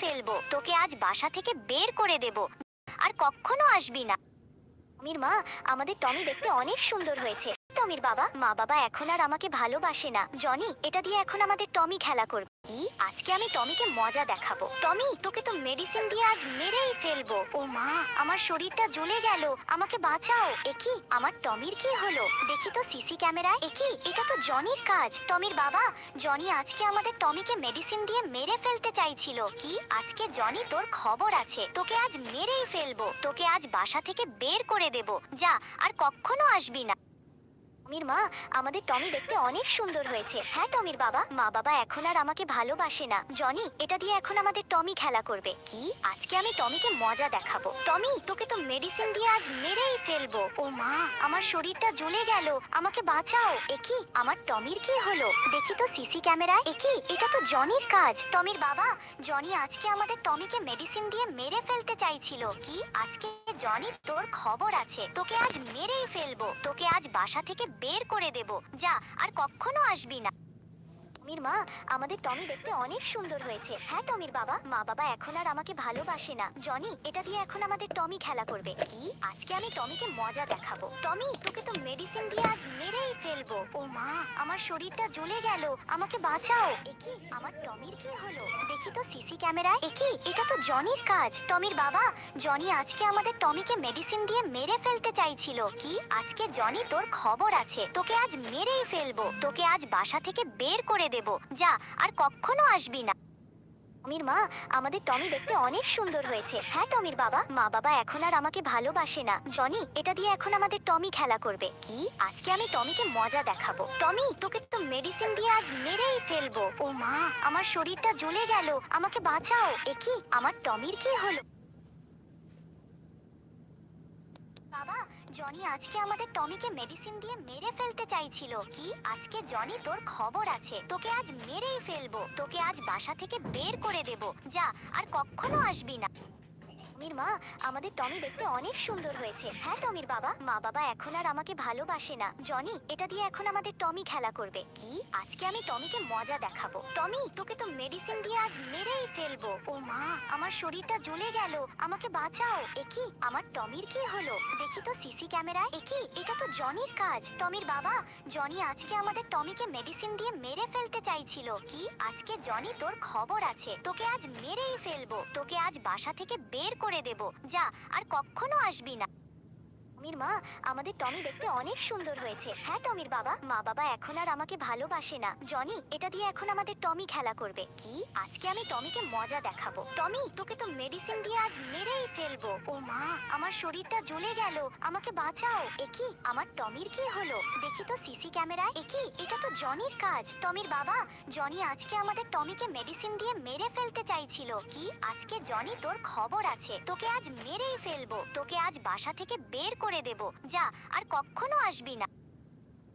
ফেলব। তোকে আজ বাসা থেকে বের করে দেব। আর কখনো আসবি না। টমির মা, আমাদের টমি দেখতে অনেক সুন্দর হয়েছে। টমির বাবা, মা বাবা এখন আর আমাকে ভালোবাসে না। জনি, এটা দিয়ে এখন আমাদের টমি খেলা করবে। কি? আজকে আমি টমিকে মজা দেখাবো। টমি, তোকে তো মেডিসিন দিয়ে আজ মেরেই ফেলব। ও মা, আমার শরীরটা জ্বলে গেল। আমাকে বাঁচাও। একি আমার টমির কি হলো? দেখি তো সিসি ক্যামেরায়। একি এটা তো জনির কাজ। টমির বাবা, জনি আজকে আমাদের টমিকে মেডিসিন দিয়ে মেরে ফেলতে চাইছিল। কি? আজকে জনি তোর খবর আছে। তোকে আজ মেরেই ফেলব। তোকে আজ বাসা থেকে বের করে দেব। যা, আর কখনো আসবি না। টমির মা, আমাদের টমি দেখতে অনেক সুন্দর হয়েছে। হ্যাঁ টমির বাবা মা বাবা এখন আর আমাকে ভালোবাসে না। জনি, এটা দিয়ে এখন আমাদের টমি খেলা করবে। কি? আজকে আমি টমিকে মজা দেখাবো। টমি, তোকে তো মেডিসিন দিয়ে আজ মেরেই ফেলব। ও মা, আমার শরীরটা জ্বলে গেল। আমাকে বাঁচাও। একি আমার টমির কি হলো? দেখি তো সিসি ক্যামেরায়। একি এটা তো জনির কাজ। টমির বাবা, জনি আজকে আমাদের টমিকে মেডিসিন দিয়ে মেরে ফেলতে চাইছিল। কি? আজকে জনি তোর খবর আছে। তোকে আজ মেরেই ফেলব। তোকে আজ বাসা থেকে বের করে দেব। যা আর কখনো আসবি না। টমির মা, আমাদের টমি দেখতে অনেক সুন্দর হয়েছে। হ্যাঁ টমির বাবা? মা বাবা এখন আর আমাকে ভালোবাসে না। জনি, এটা দিয়ে এখন আমাদের টমি খেলা করবে। কি? আজকে আমি টমিকে মজা দেখাবো। টমি, তোকে তো মেডিসিন দিয়ে আজ মেরেই ফেলব। ও মা, আমার শরীরটা জ্বলে গেল। আমাকে বাঁচাও। একি, আমার টমির কি হলো? দেখি তো সিসি ক্যামেরায়। একি, এটা তো জনির কাজ। টমির বাবা, জনি আজকে আমাদের টমিকে মেডিসিন দিয়ে মেরে ফেলতে চাইছিল। কি? আজকে জনি তোর খবর আছে। তোকে আজ মেরেই ফেলব। তোকে আজ বাসা থেকে বের করে দেব। যা, আর কখনো আসবি না। টমির মা, আমাদের টমি দেখতে অনেক সুন্দর হয়েছে। হ্যাঁ টমির বাবা, মা বাবা এখন আর আমাকে ভালোবাসে না। জনি, এটা দিয়ে এখন আমাদের টমি খেলা করবে। কি? আজকে আমি টমিকে মজা দেখাবো। টমি, তোকে তো মেডিসিন দিয়ে আজ মেরেই ফেলব। ও মা, আমার শরীরটা জ্বলে গেল। আমাকে বাঁচাও। একি, আমার টমির কি হলো বাবা জনি আজকে আমাদের টমিকে মেডিসিন দিয়ে মেরে ফেলতে চাইছিল। কি? আজকে জনি তোর খবর আছে। তোকে আজ মেরেই ফেলব। তোকে আজ বাসা থেকে বের করে দেব। যা, আর কখনো আসবি না। টমির মা আমাদের টমি দেখতে অনেক সুন্দর হয়েছে। হ্যাঁ টমির বাবা? মা বাবা এখন আর আমাকে ভালোবাসে না। জনি, এটা দিয়ে এখন আমাদের টমি খেলা করবে। কি? আজকে আমি টমিকে মজা দেখাবো। টমি, তোকে তো মেডিসিন দিয়ে আজ মেরেই ফেলব। ও মা, আমার শরীরটা জ্বলে গেল। আমাকে বাঁচাও। একি আমার টমির কি হলো? দেখি তো সিসি ক্যামেরায়। একি এটা তো জনির কাজ। টমির বাবা, জনি আজকে আমাদের টমিকে মেডিসিন দিয়ে মেরে ফেলতে চাইছিল। কি? আজকে জনি তোর খবর আছে। তোকে আজ মেরেই ফেলব। তোকে আজ বাসা থেকে বের করে দেব। যা আর কখনো আসবি না। টমির মা, আমাদের টমি দেখতে অনেক সুন্দর হয়েছে। হ্যাঁ টমির বাবা, মা বাবা এখন আর আমাকে ভালোবাসে না। জনি, এটা দিয়ে এখন আমাদের টমি খেলা করবে। কি? আজকে আমি টমিকে মজা দেখাবো। টমি, তোকে তো মেডিসিন দিয়ে আজ মেরেই ফেলব। ও মা, আমার শরীরটা জ্বলে গেল। আমাকে বাঁচাও। একি আমার টমির কি হলো? দেখি তো সিসি ক্যামেরায়। একি এটা তো জনির কাজ। টমির বাবা, জনি আজকে আমাদের টমিকে মেডিসিন দিয়ে মেরে ফেলতে চাইছিল। কি? আজকে জনি তোর খবর আছে। তোকে আজ মেরেই ফেলব। তোকে আজ বাসা থেকে বের করে দেব। যা আর কখনো আসবি না।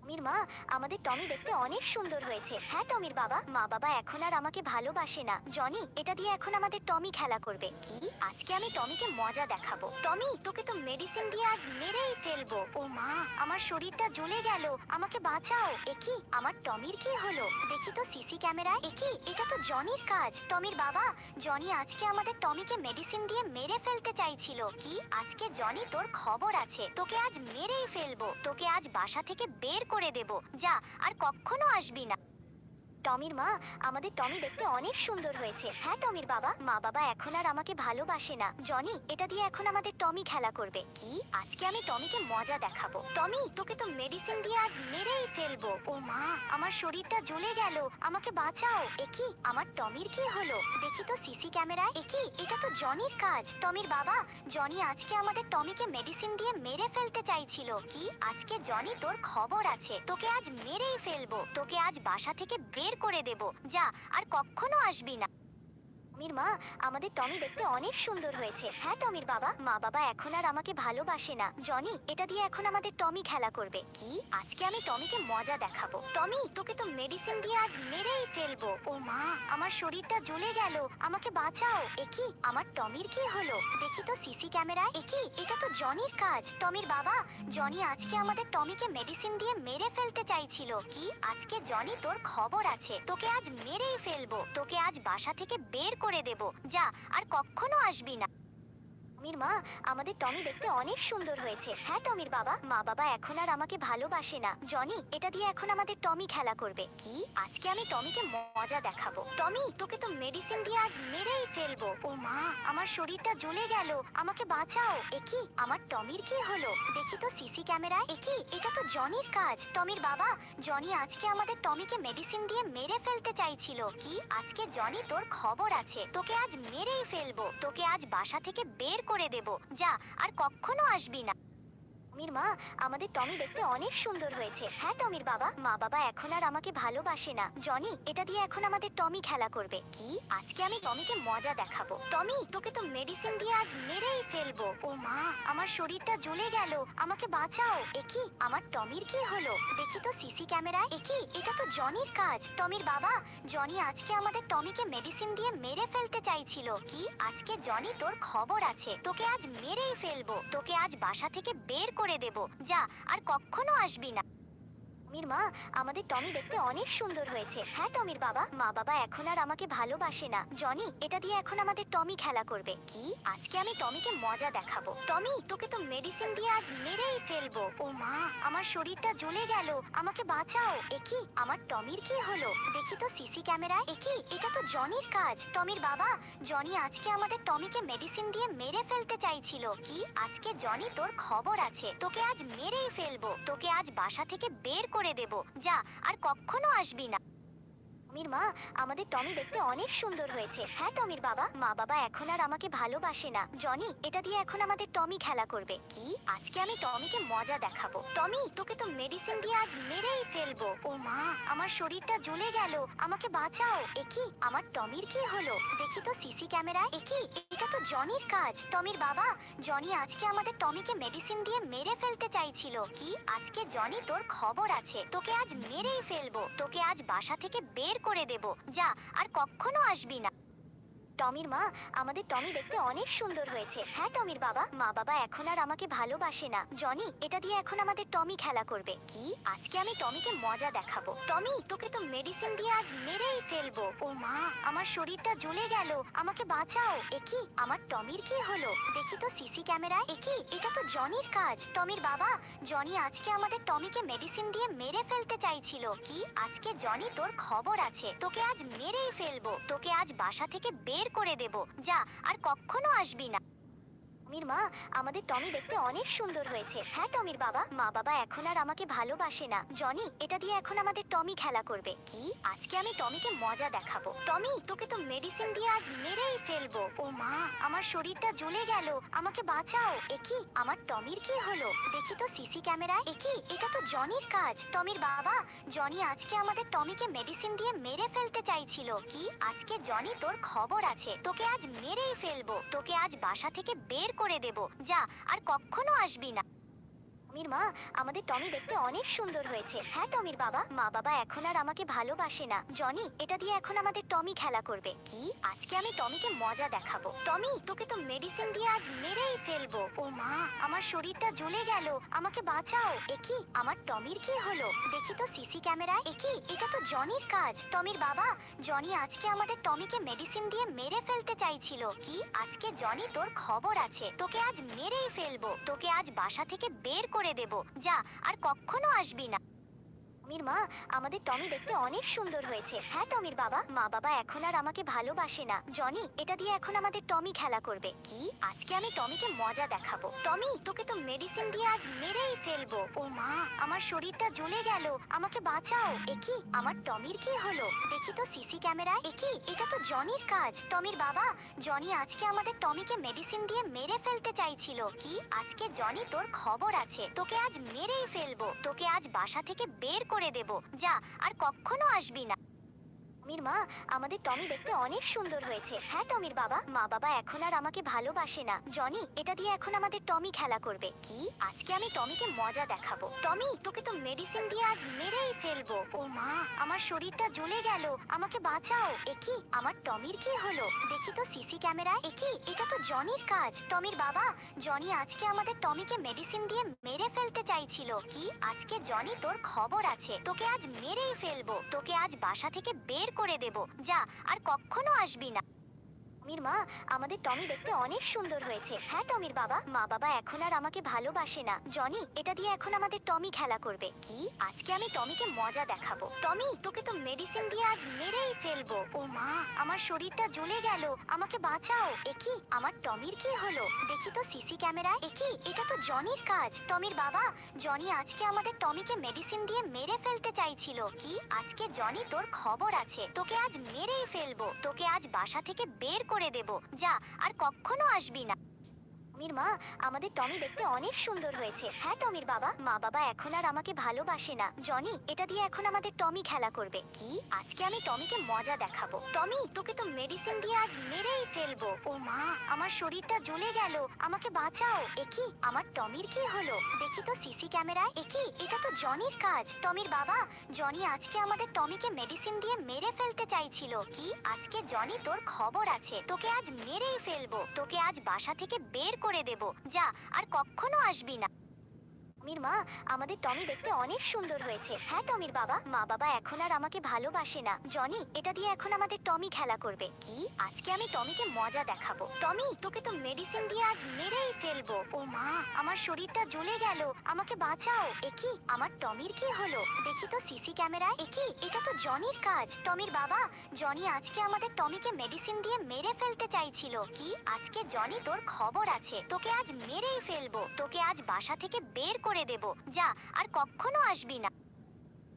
টমির মা, আমাদের টমি দেখতে অনেক সুন্দর হয়েছে। হ্যাঁ টমির বাবা, মা বাবা এখন আর আমাকে ভালোবাসে না। জনি, এটা দিয়ে এখন আমাদের টমি খেলা করবে। কি? আজকে আমি টমিকে মজা দেখাবো। টমি, তোকে তো মেডিসিন দিয়ে আজ মেরেই ফেলব। ও মা, আমার শরীরটা জ্বলে গেল। আমাকে বাঁচাও। একি আমার টমির কি হলো? দেখি তো সিসি ক্যামেরায়। একি এটা তো জনির কাজ। টমির বাবা, জনি আজকে আমাদের টমিকে মেডিসিন দিয়ে মেরে ফেলতে চাইছিল। কি? আজকে জনি তোর খবর আছে। তোকে আজ মেরেই ফেলব। তোকে আজ বাসা থেকে বের করে দেব। যা আর কখনো আসবি না। টমির মা, আমাদের টমি দেখতে অনেক সুন্দর হয়েছে। হ্যাঁ টমির বাবা? মা বাবা এখন আর আমাকে ভালোবাসে না। জনি, এটা দিয়ে এখন আমাদের টমি খেলা করবে। কি? আজকে আমি টমিকে মজা দেখাবো। টমি, তোকে তো মেডিসিন দিয়ে আজ মেরেই ফেলব। ও মা, আমার শরীরটা জ্বলে গেল। আমাকে বাঁচাও। একি আমার টমির কি হলো? দেখি তো সিসি ক্যামেরায়। একি এটা তো জনির কাজ। টমির বাবা, জনি আজকে আমাদের টমিকে মেডিসিন দিয়ে মেরে ফেলতে চাইছিল। কি? আজকে জনি তোর খবর আছে। তোকে আজ মেরেই ফেলব। তোকে আজ বাসা থেকে বের করে দেব। যা আর কখনো আসবি না। টমির মা, আমাদের টমি দেখতে অনেক সুন্দর হয়েছে। হ্যাঁ টমির বাবা? মা বাবা এখন আর আমাকে ভালোবাসে না। জনি, এটা দিয়ে এখন আমাদের টমি খেলা করবে। কি? আজকে আমি টমিকে মজা দেখাবো। টমি, তোকে তো মেডিসিন দিয়ে আজ মেরেই ফেলব। ও মা, আমার শরীরটা জ্বলে গেল। আমাকে বাঁচাও। একি আমার টমির কি হলো? দেখি তো সিসি ক্যামেরায়। একি এটা তো জনির কাজ। টমির বাবা, জনি আজকে আমাদের টমিকে মেডিসিন দিয়ে মেরে ফেলতে চাইছিল। কি? আজকে জনি তোর খবর আছে। তোকে আজ মেরেই ফেলব। তোকে আজ বাসা থেকে বের করে করে দেব। যা আর কখনো আসবি না। টমির মা, আমাদের টমি দেখতে অনেক সুন্দর হয়েছে। হ্যাঁ টমির বাবা, মা বাবা এখন আর আমাকে ভালোবাসে না। জনি, এটা দিয়ে এখন আমাদের টমি খেলা করবে। কি? আজকে আমি টমিকে মজা দেখাবো। টমি, তোকে তো মেডিসিন দিয়ে আজ মেরেই ফেলব। ও মা, আমার শরীরটা জ্বলে গেল। আমাকে বাঁচাও। একি আমার টমির কি হলো? দেখি তো সিসি ক্যামেরায়। একি এটা তো জনির কাজ। টমির বাবা, জনি আজকে আমাদের টমিকে মেডিসিন দিয়ে মেরে ফেলতে চাইছিল। কি? আজকে জনি তোর খবর আছে। তোকে আজ মেরেই ফেলব। তোকে আজ বাসা থেকে বের করে দেব। যা আর কখনো আসবি না। টমির মা, আমাদের টমি দেখতে অনেক সুন্দর হয়েছে। হ্যাঁ টমির বাবা? মা বাবা এখন আর আমাকে ভালোবাসে না। জনি, এটা দিয়ে এখন আমাদের টমি খেলা করবে। কি? আজকে আমি টমিকে মজা দেখাবো। টমি, তোকে তো মেডিসিন দিয়ে আজ মেরেই ফেলব। ও মা, আমার শরীরটা জ্বলে গেল। আমাকে বাঁচাও। একি আমার টমির কি হলো? দেখি তো সিসি ক্যামেরায়। একি এটা তো জনির কাজ। টমির বাবা, জনি আজকে আমাদের টমিকে মেডিসিন দিয়ে মেরে ফেলতে চাইছিল। কি? আজকে জনি তোর খবর আছে। তোকে আজ মেরেই ফেলব। তোকে আজ বাসা থেকে বের করে দেব। যা আর কখনো আসবি না। টমির মা, আমাদের টমি দেখতে অনেক সুন্দর হয়েছে। হ্যাঁ টমির বাবা, মা বাবা এখন আর আমাকে ভালোবাসে না। জনি, এটা দিয়ে এখন আমাদের টমি খেলা করবে। কি? আজকে আমি টমিকে মজা দেখাবো। টমি, তোকে তো মেডিসিন দিয়ে আজ মেরেই ফেলব। ও মা, আমার শরীরটা জ্বলে গেল। আমাকে বাঁচাও। একি আমার টমির কি হলো? দেখি তো সিসি ক্যামেরায়। একি এটা তো জনির কাজ। টমির বাবা, জনি আজকে আমাদের টমিকে মেডিসিন দিয়ে মেরে ফেলতে চাইছিল। কি? আজকে জনি তোর খবর আছে। তোকে আজ মেরেই ফেলব। তোকে আজ বাসা থেকে বের করে দেব। যা আর কখনো আসবি না। টমির মা, আমাদের টমি দেখতে অনেক সুন্দর হয়েছে। হ্যাঁ টমির বাবা? মা বাবা এখন আর আমাকে ভালোবাসে না। জনি, এটা দিয়ে এখন আমাদের টমি খেলা করবে। কি? আজকে আমি টমিকে মজা দেখাবো। টমি, তোকে তো মেডিসিন দিয়ে আজ মেরেই ফেলব। ও মা, আমার শরীরটা জ্বলে গেল। আমাকে বাঁচাও। একি আমার টমির কি হলো? দেখি তো সিসি ক্যামেরায়। একি এটা তো জনির কাজ। টমির বাবা, জনি আজকে আমাদের টমিকে মেডিসিন দিয়ে মেরে ফেলতে চাইছিল। কি? আজকে জনি তোর খবর আছে। তোকে আজ মেরেই ফেলব। তোকে আজ বাসা থেকে বের করে দেব। যা আর কখনো আসবি না। টমির মা, আমাদের টমি দেখতে অনেক সুন্দর হয়েছে। হ্যাঁ টমির বাবা? মা বাবা এখন আর আমাকে ভালোবাসে না। জনি, এটা দিয়ে এখন আমাদের টমি খেলা করবে। কি? আজকে আমি টমিকে মজা দেখাবো। টমি, তোকে তো মেডিসিন দিয়ে আজ মেরেই ফেলব। ও মা, আমার শরীরটা জ্বলে গেল। আমাকে বাঁচাও। একি আমার টমির কি হলো? দেখি তো সিসি ক্যামেরায়। একি এটা তো জনির কাজ। টমির বাবা, জনি আজকে আমাদের টমিকে মেডিসিন দিয়ে মেরে ফেলতে চাইছিল। কি? আজকে জনি তোর খবর আছে। তোকে আজ মেরেই ফেলব। তোকে আজ বাসা থেকে বের করে দেব। যা আর কখনো আসবি না। টমির মা, আমাদের টমি দেখতে অনেক সুন্দর হয়েছে। হ্যাঁ টমির বাবা, মা বাবা এখন আর আমাকে ভালোবাসে না। জনি, এটা দিয়ে এখন আমাদের টমি খেলা করবে। কি? আজকে আমি টমিকে মজা দেখাবো। টমি, তোকে তো মেডিসিন দিয়ে আজ মেরেই ফেলব। ও মা, আমার শরীরটা জ্বলে গেল। আমাকে বাঁচাও। একি আমার টমির কি হলো? দেখি তো সিসি ক্যামেরায়। একি এটা তো জনির কাজ। টমির বাবা, জনি আজকে আমাদের টমিকে মেডিসিন দিয়ে মেরে ফেলতে চাইছিল। কি? আজকে জনি তোর খবর আছে। তোকে আজ মেরেই ফেলব। তোকে আজ বাসা থেকে বের করে দেব। যা আর কখনো আসবি না। টমির মা আমাদের টমি দেখতে অনেক সুন্দর হয়েছে। হ্যাঁ টমির বাবা? মা বাবা এখন আর আমাকে ভালোবাসে না। জনি, এটা দিয়ে এখন আমাদের টমি খেলা করবে। কি? আজকে আমি টমিকে মজা দেখাবো। টমি, তোকে তো মেডিসিন দিয়ে আজ মেরেই ফেলব। ও মা, আমার শরীরটা জ্বলে গেল। আমাকে বাঁচাও। একি আমার টমির কি হলো? দেখি তো সিসি ক্যামেরায়। একি এটা তো জনির কাজ। টমির বাবা, জনি আজকে আমাদের টমিকে মেডিসিন দিয়ে মেরে ফেলতে চাইছিল। কি? আজকে জনি তোর খবর আছে। তোকে আজ মেরেই ফেলব। তোকে আজ বাসা থেকে বের করে দেব। যা আর কখনো আসবি না। টমির মা, আমাদের টমি দেখতে অনেক সুন্দর হয়েছে। হ্যাঁ টমির বাবা? মা বাবা এখন আর আমাকে ভালোবাসে না। জনি, এটা দিয়ে এখন আমাদের টমি খেলা করবে। কি? আজকে আমি টমিকে মজা দেখাবো। টমি, তোকে তো মেডিসিন দিয়ে আজ মেরেই ফেলব। ও মা, আমার শরীরটা জ্বলে গেল। আমাকে বাঁচাও। একি আমার টমির কি হলো? দেখি তো সিসি ক্যামেরায়। একি এটা তো জনির কাজ। টমির বাবা, জনি আজকে আমাদের টমিকে মেডিসিন দিয়ে মেরে ফেলতে চাইছিল। কি? আজকে জনি তোর খবর আছে। তোকে আজ মেরেই ফেলব। তোকে আজ বাসা থেকে বের করে দেব। যা আর কখনো আসবি না। টমির মা, আমাদের টমি দেখতে অনেক সুন্দর হয়েছে। হ্যাঁ টমির বাবা, মা বাবা এখন আর আমাকে ভালোবাসে না। জনি, এটা দিয়ে এখন আমাদের টমি খেলা করবে। কি? আজকে আমি টমিকে মজা দেখাবো। টমি, তোকে তো মেডিসিন দিয়ে আজ মেরেই ফেলব। ও মা, আমার শরীরটা জ্বলে গেল। আমাকে বাঁচাও। একি আমার টমির কি হলো? দেখি তো সিসি ক্যামেরায়। একি এটা তো জনির কাজ। টমির বাবা, জনি আজকে আমাদের টমিকে মেডিসিন দিয়ে মেরে ফেলতে চাইছিল। কি? আজকে জনি তোর খবর আছে। তোকে আজ মেরেই ফেলব। তোকে আজ বাসা থেকে বের করে দেব। যা আর কখনো আসবি না। টমির মা, আমাদের টমি দেখতে অনেক সুন্দর হয়েছে। হ্যাঁ টমির বাবা? মা বাবা এখন আর আমাকে ভালোবাসে না। জনি, এটা দিয়ে এখন আমাদের টমি খেলা করবে। কি? আজকে আমি টমিকে মজা দেখাবো। টমি, তোকে তো মেডিসিন দিয়ে আজ মেরেই ফেলব। ও মা, আমার শরীরটা জ্বলে গেল। আমাকে বাঁচাও। একি আমার টমির কি হলো? দেখি তো সিসি ক্যামেরায়। একি এটা তো জনির কাজ। টমির বাবা, জনি আজকে আমাদের টমিকে মেডিসিন দিয়ে মেরে ফেলতে চাইছিল। কি? আজকে জনি তোর খবর আছে। তোকে আজ মেরেই ফেলব। তোকে আজ বাসা থেকে বের করে দেব। যা আর কখনো আসবি না। টমির মা, আমাদের টমি দেখতে অনেক সুন্দর হয়েছে। হ্যাঁ টমির বাবা? মা বাবা এখন আর আমাকে ভালোবাসে না। জনি, এটা দিয়ে এখন আমাদের টমি খেলা করবে। কি? আজকে আমি টমিকে মজা দেখাবো। টমি, তোকে তো মেডিসিন দিয়ে আজ মেরেই ফেলব। ও মা, আমার শরীরটা জ্বলে গেল। আমাকে বাঁচাও। একি আমার টমির কি হলো? দেখি তো সিসি ক্যামেরায়। একি এটা তো জনির কাজ। টমির বাবা, জনি আজকে আমাদের টমিকে মেডিসিন দিয়ে মেরে ফেলতে চাইছিল। কি? আজকে জনি তোর খবর আছে। তোকে আজ মেরেই ফেলব। তোকে আজ বাসা থেকে বের করে দেব। যা আর কখনো আসবি না। টমির মা, আমাদের টমি দেখতে অনেক সুন্দর হয়েছে। হ্যাঁ টমির বাবা? মা বাবা এখন আর আমাকে ভালোবাসে না। জনি, এটা দিয়ে এখন আমাদের টমি খেলা করবে। কি? আজকে আমি টমিকে মজা দেখাবো। টমি, তোকে তো মেডিসিন দিয়ে আজ মেরেই ফেলব। ও মা, আমার শরীরটা জ্বলে গেল। আমাকে বাঁচাও। একি আমার টমির কি হলো? দেখি তো সিসি ক্যামেরায়। একি এটা তো জনির কাজ। টমির বাবা, জনি আজকে আমাদের টমিকে মেডিসিন দিয়ে মেরে ফেলতে চাইছিল। কি? আজকে জনি তোর খবর আছে। তোকে আজ মেরেই ফেলব। তোকে আজ বাসা থেকে বের করে দেব। যা আর কখনো আসবি না।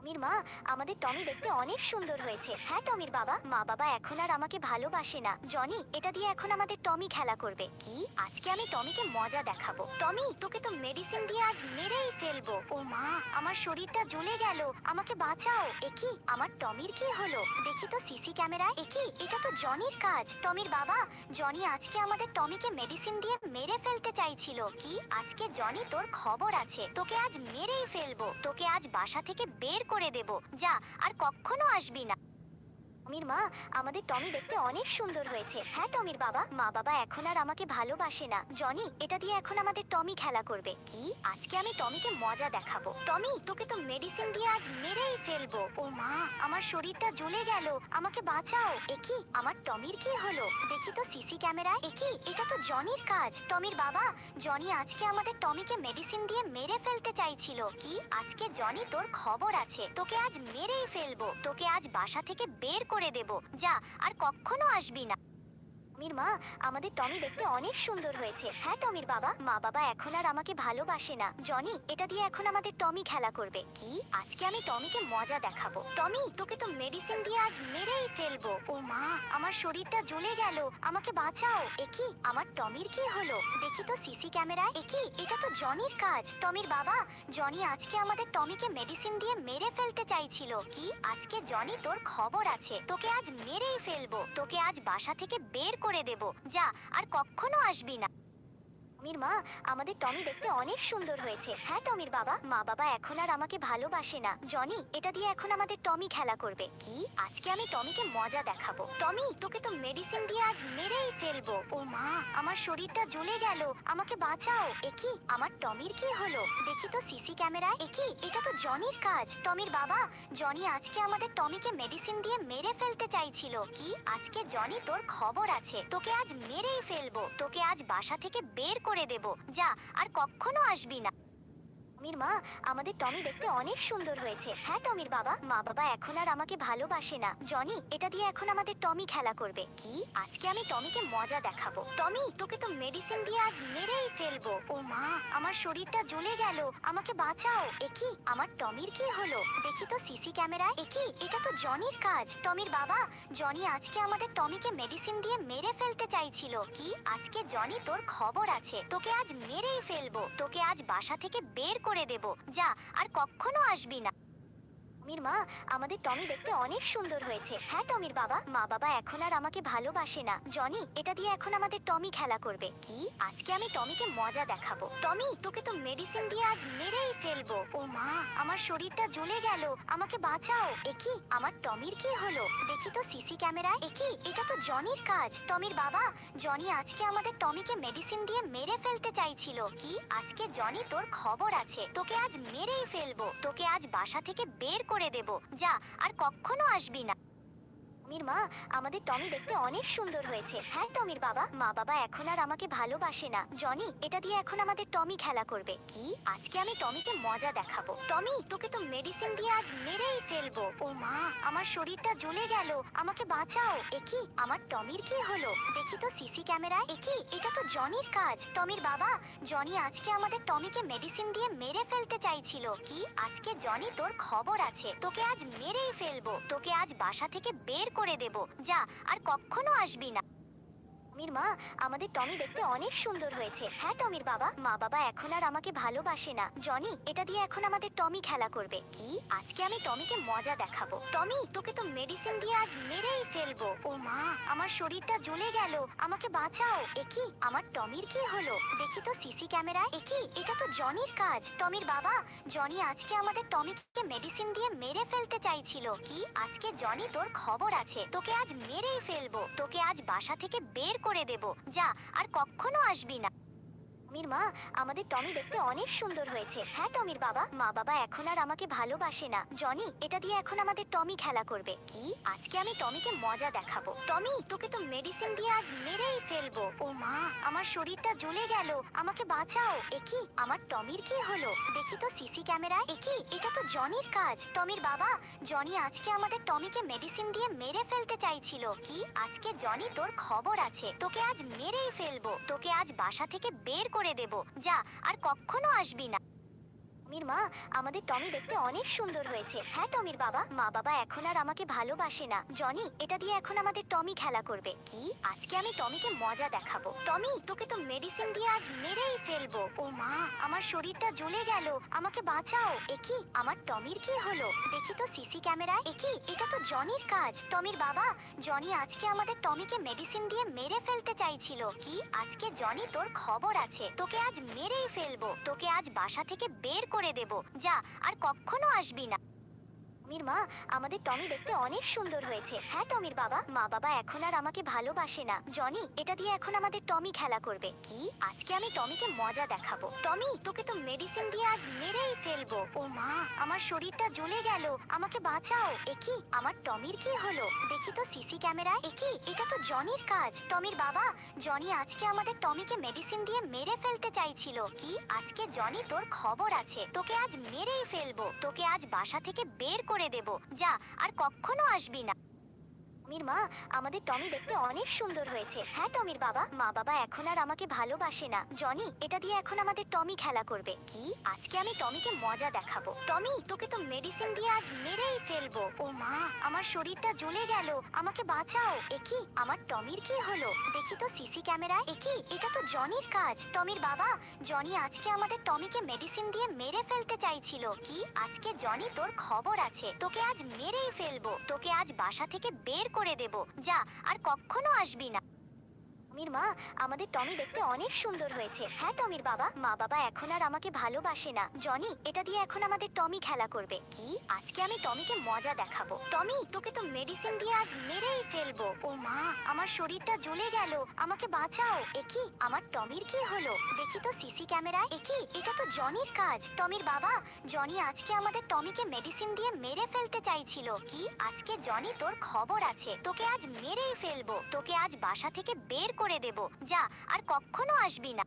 টমির মা, আমাদের টমি দেখতে অনেক সুন্দর হয়েছে। হ্যাঁ টমির বাবা, মা বাবা এখন আর আমাকে ভালোবাসে না। জনি, এটা দিয়ে এখন আমাদের টমি খেলা করবে। কি? আজকে আমি টমিকে মজা দেখাবো। টমি, তোকে তো মেডিসিন দিয়ে আজ মেরেই ফেলব। ও মা, আমার শরীরটা জ্বলে গেল। আমাকে বাঁচাও। একি আমার টমির কি হলো? দেখি তো সিসি ক্যামেরায়। একি এটা তো জনির কাজ। টমির বাবা, জনি আজকে আমাদের টমিকে মেডিসিন দিয়ে মেরে ফেলতে চাইছিল। কি? আজকে জনি তোর খবর আছে। তোকে আজ মেরেই ফেলব। তোকে আজ বাসা থেকে বের করে দেব। যা আর কখনো আসবি না। টমির মা, আমাদের টমি দেখতে অনেক সুন্দর হয়েছে। হ্যাঁ টমির বাবা? মা বাবা এখন আর আমাকে ভালোবাসে না। জনি, এটা দিয়ে এখন আমাদের টমি খেলা করবে। কি? আজকে আমি টমিকে মজা দেখাবো। টমি, তোকে তো মেডিসিন দিয়ে আজ মেরেই ফেলব। ও মা, আমার শরীরটা জ্বলে গেল। আমাকে বাঁচাও। একি আমার টমির কি হলো? দেখি তো সিসি ক্যামেরায়। একি এটা তো জনির কাজ। টমির বাবা, জনি আজকে আমাদের টমিকে মেডিসিন দিয়ে মেরে ফেলতে চাইছিল। কি? আজকে জনি তোর খবর আছে। তোকে আজ মেরেই ফেলব। তোকে আজ বাসা থেকে বের করে দেব। যা আর কখনো আসবি না। টমির মা আমাদের টমি দেখতে অনেক সুন্দর হয়েছে। হ্যাঁ টমির বাবা? মা বাবা এখন আর আমাকে ভালোবাসে না। জনি, এটা দিয়ে এখন আমাদের টমি খেলা করবে। কি? আজকে আমি টমিকে মজা দেখাবো। টমি, তোকে তো মেডিসিন দিয়ে আজ মেরেই ফেলব। ও মা, আমার শরীরটা জ্বলে গেল। আমাকে বাঁচাও। একি আমার টমির কি হলো? দেখি তো সিসি ক্যামেরায়। একি এটা তো জনির কাজ। টমির বাবা, জনি আজকে আমাদের টমিকে মেডিসিন দিয়ে মেরে ফেলতে চাইছিল। কি? আজকে জনি তোর খবর আছে। তোকে আজ মেরেই ফেলব। তোকে আজ বাসা থেকে বের করে দেব। যা আর কখনো আসবি না। টমির মা, আমাদের টমি দেখতে অনেক সুন্দর হয়েছে। হ্যাঁ টমির বাবা? মা বাবা এখন আর আমাকে ভালোবাসে না। জনি, এটা দিয়ে এখন আমাদের টমি খেলা করবে। কি? আজকে আমি টমিকে মজা দেখাবো। টমি, তোকে তো মেডিসিন দিয়ে আজ মেরেই ফেলব। ও মা, আমার শরীরটা জ্বলে গেল। আমাকে বাঁচাও। একি আমার টমির কি হলো? দেখি তো সিসি ক্যামেরায়। একি এটা তো জনির কাজ। টমির বাবা, জনি আজকে আমাদের টমিকে মেডিসিন দিয়ে মেরে ফেলতে চাইছিল। কি? আজকে জনি তোর খবর আছে। তোকে আজ মেরেই ফেলব। তোকে আজ বাসা থেকে বের করে দেব। যা আর কখনো আসবি না। টমির মা, আমাদের টমি দেখতে অনেক সুন্দর হয়েছে। হ্যাঁ টমির বাবা? মা বাবা এখন আর আমাকে ভালোবাসে না। জনি, এটা দিয়ে এখন আমাদের টমি খেলা করবে। কি? আজকে আমি টমিকে মজা দেখাবো। টমি, তোকে তো মেডিসিন দিয়ে আজ মেরেই ফেলব। ও মা, আমার শরীরটা জ্বলে গেল। আমাকে বাঁচাও। একি আমার টমির কি হলো? দেখি তো সিসি ক্যামেরায়। একি এটা তো জনির কাজ। টমির বাবা, জনি আজকে আমাদের টমিকে মেডিসিন দিয়ে মেরে ফেলতে চাইছিল। কি? আজকে জনি তোর খবর আছে। তোকে আজ মেরেই ফেলব। তোকে আজ বাসা থেকে বের করে দেব। যা আর কখনো আসবি না। টমির মা, আমাদের টমি দেখতে অনেক সুন্দর হয়েছে। হ্যাঁ টমির বাবা, মা বাবা এখন আর আমাকে ভালোবাসে না। জনি, এটা দিয়ে এখন আমাদের টমি খেলা করবে। কি? আজকে আমি টমিকে মজা দেখাবো। টমি, তোকে তো মেডিসিন দিয়ে আজ মেরেই ফেলব। ও মা, আমার শরীরটা জ্বলে গেল। আমাকে বাঁচাও। একি, আমার টমির কি হলো? দেখি তো সিসি ক্যামেরায়। একি, এটা তো জনির কাজ। টমির বাবা, জনি আজকে আমাদের টমিকে মেডিসিন দিয়ে মেরে ফেলতে চাইছিল। কি? আজকে জনি তোর খবর আছে। তোকে আজ মেরেই ফেলব। তোকে আজ বাসা থেকে বের করে দেব। যা আর কখনো আসবি না। টমির মা আমাদের টমি দেখতে অনেক সুন্দর হয়েছে। হ্যাঁ টমির বাবা, মা বাবা এখন আর আমাকে ভালোবাসে না। জনি, এটা দিয়ে এখন আমাদের টমি খেলা করবে। কি? আজকে আমি টমিকে মজা দেখাবো। টমি, তোকে তো মেডিসিন দিয়ে আজ মেরেই ফেলব। ও মা, আমার শরীরটা জ্বলে গেল। আমাকে বাঁচাও। একি আমার টমির কি হলো? দেখি তো সিসি ক্যামেরায়। একি এটা তো জনির কাজ। টমির বাবা, জনি আজকে আমাদের টমিকে মেডিসিন দিয়ে মেরে ফেলতে চাইছিল। কি? আজকে জনি তোর খবর আছে। তোকে আজ মেরেই ফেলব। তোকে আজ বাসা থেকে বের করে দেব। যা আর কখনো আসবি না। টমির মা, আমাদের টমি দেখতে অনেক সুন্দর হয়েছে। হ্যাঁ টমির বাবা, মা বাবা এখন আর আমাকে ভালোবাসে না। জনি, এটা দিয়ে এখন আমাদের টমি খেলা করবে। কি? আজকে আমি টমিকে মজা দেখাবো। টমি, তোকে তো মেডিসিন দিয়ে আজ মেরেই ফেলব। ও মা, আমার শরীরটা জ্বলে গেল। আমাকে বাঁচাও। একি আমার টমির কি হলো? দেখি তো সিসি ক্যামেরায়। একি এটা তো জনির কাজ। টমির বাবা, জনি আজকে আমাদের টমিকে মেডিসিন দিয়ে মেরে ফেলতে চাইছিল। কি? আজকে জনি তোর খবর আছে। তোকে আজ মেরেই ফেলব। তোকে আজ বাসা থেকে বের করে দেব। যা আর কখনো আসবি না। টমির মা, আমাদের টমি দেখতে অনেক সুন্দর হয়েছে। হ্যাঁ টমির বাবা? মা বাবা এখন আর আমাকে ভালোবাসে না। জনি, এটা দিয়ে এখন আমাদের টমি খেলা করবে। কি? আজকে আমি টমিকে মজা দেখাবো। টমি, তোকে তো মেডিসিন দিয়ে আজ মেরেই ফেলব। ও মা, আমার শরীরটা জ্বলে গেল। আমাকে বাঁচাও। একি আমার টমির কি হলো? দেখি তো সিসি ক্যামেরায়। একি এটা তো জনির কাজ। টমির বাবা, জনি আজকে আমাদের টমিকে মেডিসিন দিয়ে মেরে ফেলতে চাইছিল। কি? আজকে জনি তোর খবর আছে। তোকে আজ মেরেই ফেলব। তোকে আজ বাসা থেকে বের করে দেব। যা আর কখনো আসবি না। টমির মা, আমাদের টমি দেখতে অনেক সুন্দর হয়েছে। হ্যাঁ টমির বাবা? মা বাবা এখন আর আমাকে ভালোবাসে না। জনি, এটা দিয়ে এখন আমাদের টমি খেলা করবে। কি? আজকে আমি টমিকে মজা দেখাবো। টমি, তোকে তো মেডিসিন দিয়ে আজ মেরেই ফেলব। ও মা, আমার শরীরটা জ্বলে গেল। আমাকে বাঁচাও। একি আমার টমির কি হলো? দেখি তো সিসি ক্যামেরায়। একি এটা তো জনির কাজ। টমির বাবা, জনি আজকে আমাদের টমিকে মেডিসিন দিয়ে মেরে ফেলতে চাইছিল। কি? আজকে জনি তোর খবর আছে। তোকে আজ মেরেই ফেলব। তোকে আজ বাসা থেকে বের করে দেব। যা আর কখনো আসবি না। টমির মা আমাদের টমি দেখতে অনেক সুন্দর হয়েছে। হ্যাঁ টমির বাবা, মা বাবা এখন আর আমাকে ভালোবাসে না। জনি, এটা দিয়ে এখন আমাদের টমি খেলা করবে। কি? আজকে আমি টমিকে মজা দেখাবো। টমি, তোকে তো মেডিসিন দিয়ে আজ মেরেই ফেলব। ও মা, আমার শরীরটা জ্বলে গেল। আমাকে বাঁচাও। একি আমার টমির কি হলো? দেখি তো সিসি ক্যামেরায়। একি এটা তো জনির কাজ। টমির বাবা, জনি আজকে আমাদের টমিকে মেডিসিন দিয়ে মেরে ফেলতে চাইছিল। কি? আজকে জনি তোর খবর আছে। তোকে আজ মেরেই ফেলব। তোকে আজ বাসা থেকে বের করে দেব। যা আর কখনো আসবি না। টমির মা, আমাদের টমি দেখতে অনেক সুন্দর হয়েছে। হ্যাঁ টমির বাবা, মা বাবা এখন আর আমাকে ভালোবাসে না। জনি, এটা দিয়ে এখন আমাদের টমি খেলা করবে। কি? আজকে আমি টমিকে মজা দেখাবো। টমি, তোকে তো মেডিসিন দিয়ে আজ মেরেই ফেলব। ও মা, আমার শরীরটা জ্বলে গেল। আমাকে বাঁচাও। একি আমার টমির কি হলো? দেখি তো সিসি ক্যামেরায়। একি এটা তো জনির কাজ। টমির বাবা, জনি আজকে আমাদের টমিকে মেডিসিন দিয়ে মেরে ফেলতে চাইছিল। কি? আজকে জনি তোর খবর আছে। তোকে আজ মেরেই ফেলব। তোকে আজ বাসা থেকে বের করে দেব। যা আর কখনো আসবি না। টমির মা, আমাদের টমি দেখতে অনেক সুন্দর হয়েছে। হ্যাঁ টমির বাবা, মা বাবা এখন আর আমাকে ভালোবাসে না। জনি, এটা দিয়ে এখন আমাদের টমি খেলা করবে। কি? আজকে আমি টমিকে মজা দেখাবো। টমি, তোকে তো মেডিসিন দিয়ে আজ মেরেই ফেলব। ও মা, আমার শরীরটা জ্বলে গেল। আমাকে বাঁচাও। একি আমার টমির কি হলো? দেখি তো সিসি ক্যামেরায়। একি এটা তো জনির কাজ। টমির বাবা, জনি আজকে আমাদের টমিকে মেডিসিন দিয়ে মেরে ফেলতে চাইছিল। কি? আজকে জনি তোর খবর আছে। তোকে আজ মেরেই ফেলব। তোকে আজ বাসা থেকে বের করে দেব। যা আর কখনো আসবি না।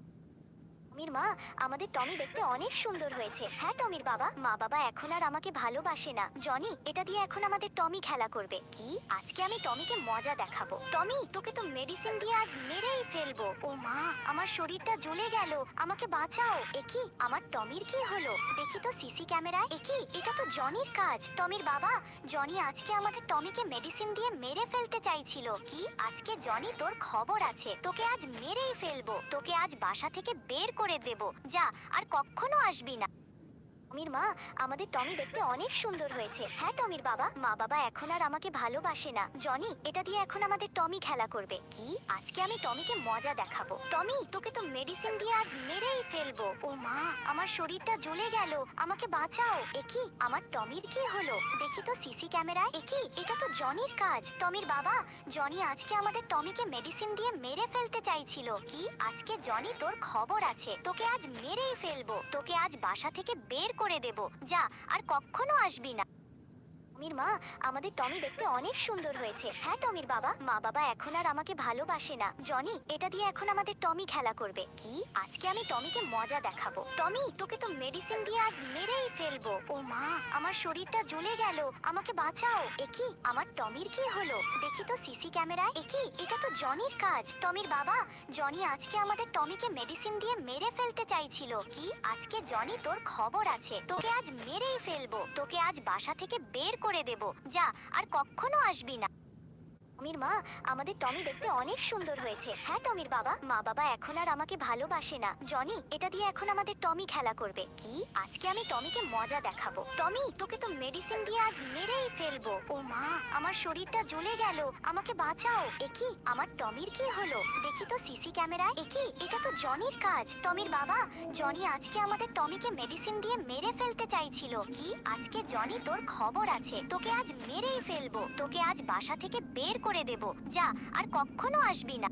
টমির মা, আমাদের টমি দেখতে অনেক সুন্দর হয়েছে। হ্যাঁ টমির বাবা? মা বাবা এখন আর আমাকে ভালোবাসে না। জনি, এটা দিয়ে এখন আমাদের টমি খেলা করবে। কি? আজকে আমি টমিকে মজা দেখাবো। টমি, তোকে তো মেডিসিন দিয়ে আজ মেরেই ফেলব। ও মা, আমার শরীরটা জ্বলে গেল। আমাকে বাঁচাও। একি আমার টমির কি হলো? দেখি তো সিসি ক্যামেরায়। একি এটা তো জনির কাজ। টমির বাবা, জনি আজকে আমাদের টমিকে মেডিসিন দিয়ে মেরে ফেলতে চাইছিল। কি? আজকে জনি তোর খবর আছে। তোকে আজ মেরেই ফেলব। তোকে আজ বাসা থেকে বের করে দেব। যা আর কখনো আসবি না। টমির মা আমাদের টমি দেখতে অনেক সুন্দর হয়েছে। হ্যাঁ টমির বাবা? মা বাবা এখন আর আমাকে ভালোবাসে না। জনি, এটা দিয়ে এখন আমাদের টমি খেলা করবে। কি? আজকে আমি টমিকে মজা দেখাবো। টমি, তোকে তো মেডিসিন দিয়ে আজ মেরেই ফেলব। ও মা, আমার শরীরটা জ্বলে গেল। আমাকে বাঁচাও। একি আমার টমির কি হলো? দেখি তো সিসি ক্যামেরায়। একি এটা তো জনির কাজ। টমির বাবা, জনি আজকে আমাদের টমিকে মেডিসিন দিয়ে মেরে ফেলতে চাইছিল। কি? আজকে জনি তোর খবর আছে। তোকে আজ মেরেই ফেলব। তোকে আজ বাসা থেকে বের করে দেব। যা আর কখনো আসবি না। টমির মা, আমাদের টমি দেখতে অনেক সুন্দর হয়েছে। হ্যাঁ টমির বাবা। মা বাবা এখন আর আমাকে ভালোবাসে না। জনি, এটা দিয়ে এখন আমাদের টমি খেলা করবে। কি? আজকে আমি টমিকে মজা দেখাবো। টমি, তোকে তো মেডিসিন দিয়ে আজ মেরেই ফেলব। ও মা, আমার শরীরটা জ্বলে গেল। আমাকে বাঁচাও। একি আমার টমির কি হলো? দেখি তো সিসি ক্যামেরায়। একি এটা তো জনির কাজ। টমির বাবা, জনি আজকে আমাদের টমিকে মেডিসিন দিয়ে মেরে ফেলতে চাইছিল। কি? আজকে জনি তোর খবর আছে। তোকে আজ মেরেই ফেলব। তোকে আজ বাসা থেকে বের করে দেব। যা আর কখনো আসবি না। টমির মা, আমাদের টমি দেখতে অনেক সুন্দর হয়েছে। হ্যাঁ টমির বাবা? মা বাবা এখন আর আমাকে ভালোবাসে না। জনি, এটা দিয়ে এখন আমাদের টমি খেলা করবে। কি? আজকে আমি টমিকে মজা দেখাবো। টমি, তোকে তো মেডিসিন দিয়ে আজ মেরেই ফেলব। ও মা, আমার শরীরটা জ্বলে গেল। আমাকে বাঁচাও। একি আমার টমির কি হলো? দেখি তো সিসি ক্যামেরায়। একি এটা তো জনির কাজ। টমির বাবা, জনি আজকে আমাদের টমিকে মেডিসিন দিয়ে মেরে ফেলতে চাইছিল। কি? আজকে জনি তোর খবর আছে। তোকে আজ মেরেই ফেলব। তোকে আজ বাসা থেকে বের করে দেব। যা আর কখনো আসবি না।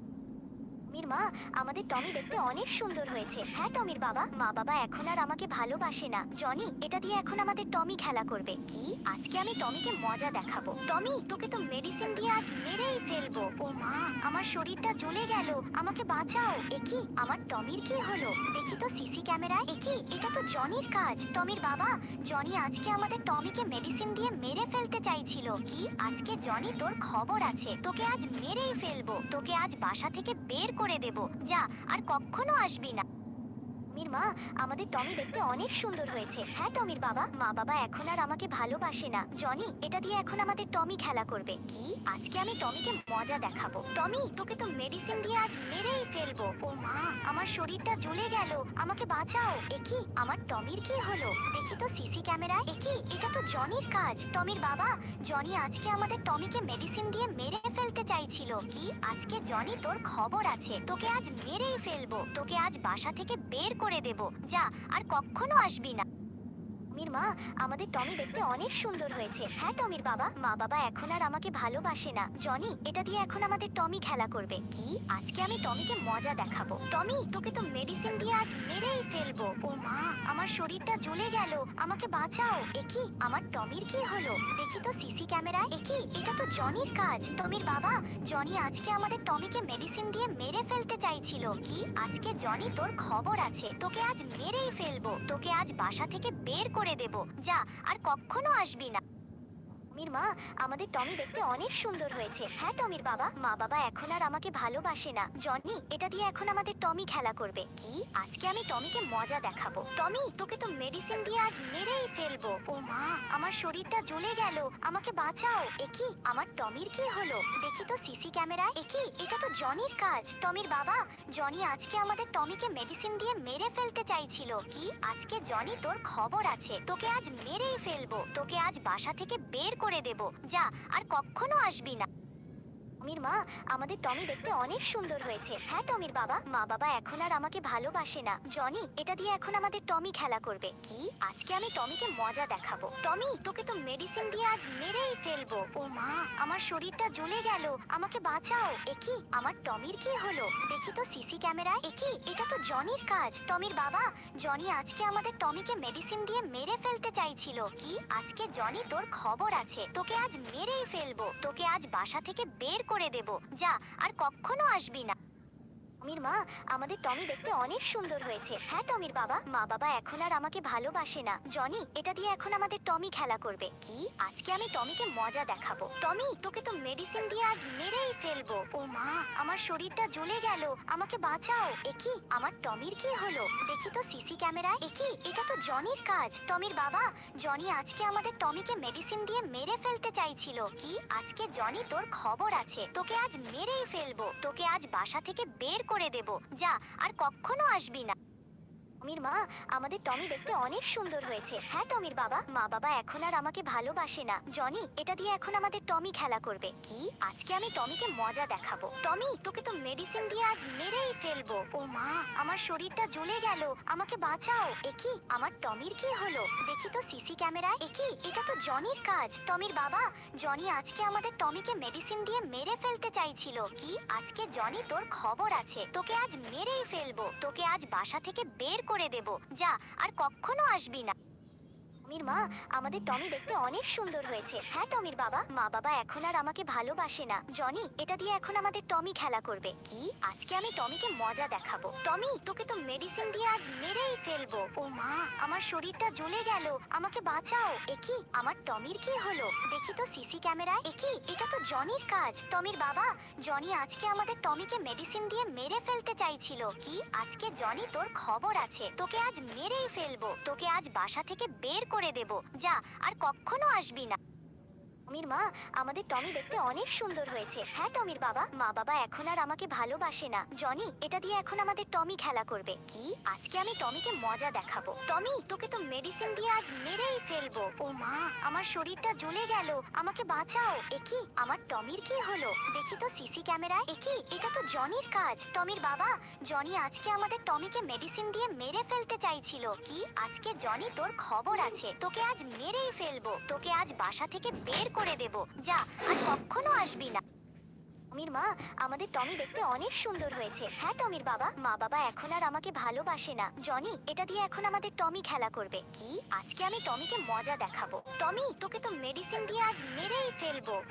টমির মা, আমাদের টমি দেখতে অনেক সুন্দর হয়েছে। হ্যাঁ টমির বাবা, মা বাবা এখন আর আমাকে ভালোবাসে না। জনি, এটা দিয়ে এখন আমাদের টমি খেলা করবে। কি? আজকে আমি টমিকে মজা দেখাবো। টমি, তোকে তো মেডিসিন দিয়ে আজ মেরেই ফেলব। ও মা, আমার শরীরটা জ্বলে গেল। আমাকে বাঁচাও। একি আমার টমির কি হলো? দেখি তো সিসি ক্যামেরায়। একি এটা তো জনির কাজ। টমির বাবা, জনি আজকে আমাদের টমিকে মেডিসিন দিয়ে মেরে ফেলতে চাইছিল। কি? আজকে জনি তোর খবর আছে। তোকে আজ মেরেই ফেলব। তোকে আজ বাসা থেকে বের করে দেব। যা আর কখনো আসবি না। টমির মা, আমাদের টমি দেখতে অনেক সুন্দর হয়েছে। হ্যাঁ টমির বাবা, মা বাবা এখন আর আমাকে ভালোবাসে না। জনি, এটা দিয়ে এখন আমাদের টমি খেলা করবে। কি? আজকে আমি টমিকে মজা দেখাবো। টমি, তোকে তো মেডিসিন দিয়ে আজ মেরেই ফেলব। ও মা, আমার শরীরটা জ্বলে গেল। আমাকে বাঁচাও। একি আমার টমির কি হলো? দেখি তো সিসি ক্যামেরায়। একি এটা তো জনির কাজ। টমির বাবা, জনি আজকে আমাদের টমিকে মেডিসিন দিয়ে মেরে ফেলতে চাইছিল। কি? আজকে জনি তোর খবর আছে। তোকে আজ মেরেই ফেলব। তোকে আজ বাসা থেকে বের করে দেব। যা আর কখনো আসবি না। টমির মা, আমাদের টমি দেখতে অনেক সুন্দর হয়েছে। হ্যাঁ টমির বাবা, মা বাবা এখন আর আমাকে ভালোবাসে না। জনি, এটা দিয়ে এখন আমাদের টমি খেলা করবে। কি? আজকে আমি টমিকে মজা দেখাবো। টমি, তোকে তো মেডিসিন দিয়ে আজ মেরেই ফেলব। ও মা, আমার শরীরটা জ্বলে গেল। আমাকে বাঁচাও। একি আমার টমির কি হলো? দেখি তো সিসি ক্যামেরায়। একি এটা তো জনির কাজ। টমির বাবা, জনি আজকে আমাদের টমিকে মেডিসিন দিয়ে মেরে ফেলতে চাইছিল। কি? আজকে জনি তোর খবর আছে। তোকে আজ মেরেই ফেলব। তোকে আজ বাসা থেকে বের করে দেব। যা আর কখনো আসবি না। টমির মা, আমাদের টমি দেখতে অনেক সুন্দর হয়েছে। হ্যাঁ টমির বাবা, মা বাবা এখন আর আমাকে ভালোবাসে না। জনি, এটা দিয়ে এখন আমাদের টমি খেলা করবে। কি? আজকে আমি টমিকে মজা দেখাবো। টমি, তোকে তো মেডিসিন দিয়ে আজ মেরেই ফেলব। ও মা, আমার শরীরটা জ্বলে গেল। আমাকে বাঁচাও। একি আমার টমির কি হলো? দেখি তো সিসি ক্যামেরায়। একি এটা তো জনির কাজ। টমির বাবা, জনি আজকে আমাদের টমিকে মেডিসিন দিয়ে মেরে ফেলতে চাইছিল। কি? আজকে জনি তোর খবর আছে। তোকে আজ মেরেই ফেলব। তোকে আজ বাসা থেকে বের করে দেব। যা আর কখনো আসবি না। টমির মা, আমাদের টমি দেখতে অনেক সুন্দর হয়েছে। হ্যাঁ টমির বাবা, মা বাবা এখন আর আমাকে ভালোবাসে না। জনি, এটা দিয়ে এখন আমাদের টমি খেলা করবে। কি? আজকে আমি টমিকে মজা দেখাবো। টমি, তোকে তো মেডিসিন দিয়ে আজ মেরেই ফেলব। ও মা, আমার শরীরটা জ্বলে গেল। আমাকে বাঁচাও। একি আমার টমির কি হলো? দেখি তো সিসি ক্যামেরায়। একি এটা তো জনির কাজ। টমির বাবা, জনি আজকে আমাদের টমিকে মেডিসিন দিয়ে মেরে ফেলতে চাইছিল। কি? আজকে জনি তোর খবর আছে। তোকে আজ মেরেই ফেলব। তোকে আজ বাসা থেকে বের করে দেব। যা আর কখনো আসবি না। টমির মা, আমাদের টমি দেখতে অনেক সুন্দর হয়েছে। হ্যাঁ টমির বাবা, মা বাবা এখন আর আমাকে ভালোবাসে না। জনি, এটা দিয়ে এখন আমাদের টমি খেলা করবে। কি? আজকে আমি টমিকে মজা দেখাবো। টমি, তোকে তো মেডিসিন দিয়ে আজ মেরেই ফেলব। ও মা, আমার শরীরটা জ্বলে গেল। আমাকে বাঁচাও। একি আমার টমির কি হলো? দেখি তো সিসি ক্যামেরায়। একি এটা তো জনির কাজ। টমির বাবা, জনি আজকে আমাদের টমিকে মেডিসিন দিয়ে মেরে ফেলতে চাইছিল। কি? আজকে জনি তোর খবর আছে। তোকে আজ মেরেই ফেলব। তোকে আজ বাসা থেকে বের করে দেব। যা আর কখনো আসবি না। টমির মা, আমাদের টমি দেখতে অনেক সুন্দর হয়েছে। হ্যাঁ টমির বাবা, মা বাবা এখন আর আমাকে ভালোবাসে না। জনি, এটা দিয়ে এখন আমাদের টমি খেলা করবে। কি? আজকে আমি টমিকে মজা দেখাবো। টমি, তোকে তো মেডিসিন দিয়ে আজ মেরেই ফেলব। ও মা, আমার শরীরটা জ্বলে গেল। আমাকে বাঁচাও। একি আমার টমির কি হলো? দেখি তো সিসি ক্যামেরায়। একি এটা তো জনির কাজ। টমির বাবা, জনি আজকে আমাদের টমিকে মেডিসিন দিয়ে মেরে ফেলতে চাইছিল। কি? আজকে জনি তোর খবর আছে। তোকে আজ মেরেই ফেলব। তোকে আজ বাসা থেকে বের করে দেব। যা আর কখনো আসবি না। টমির মা আমাদের টমি দেখতে অনেক সুন্দর হয়েছে। হ্যাঁ টমির বাবা? মা বাবা এখন আর আমাকে ভালোবাসে না। জনি, এটা দিয়ে এখন আমাদের টমি খেলা করবে। কি? আজকে আমি টমিকে মজা দেখাবো। টমি, তোকে তো মেডিসিন দিয়ে আজ মেরেই ফেলব। ও মা, আমার শরীরটা জ্বলে গেল। আমাকে বাঁচাও। একি আমার টমির কি হলো? দেখি তো সিসি ক্যামেরায়। একি এটা তো জনির কাজ। টমির বাবা, জনি আজকে আমাদের টমিকে মেডিসিন দিয়ে মেরে ফেলতে চাইছিল। কি? আজকে জনি তোর খবর আছে। তোকে আজ মেরেই ফেলব। তোকে আজ বাসা থেকে বের করে দেব। যা আর কখনো আসবি না। টমির মা, আমাদের টমি দেখতে অনেক সুন্দর হয়েছে। হ্যাঁ টমির বাবা, মা বাবা এখন আর আমাকে ভালোবাসে না। জনি, এটা দিয়ে এখন আমাদের টমি খেলা করবে। কি? আজকে আমি টমিকে মজা দেখাবো। টমি, তোকে তো মেডিসিন দিয়ে আজ মেরেই ফেলব। ও মা, আমার শরীরটা জ্বলে গেল। আমাকে বাঁচাও। একি আমার টমির কি হলো? দেখি তো সিসি ক্যামেরায়। একি এটা তো জনির কাজ। টমির বাবা, জনি আজকে আমাদের টমিকে মেডিসিন দিয়ে মেরে ফেলতে চাইছিল। কি? আজকে জনি তোর খবর আছে। তোকে আজ মেরেই ফেলব। তোকে আজ বাসা থেকে বের করে দেব। যা, আর কখনো আসবি না। টমির মা, আমাদের টমি দেখতে অনেক সুন্দর হয়েছে। হ্যাঁ টমির বাবা? মা বাবা এখন আর আমাকে ভালোবাসে না। জনি, এটা দিয়ে এখন আমাদের টমি খেলা করবে। কি? আজকে আমি টমিকে মজা দেখাবো। টমি, তোকে তো মেডিসিন দিয়ে আজ মেরেই ফেলব।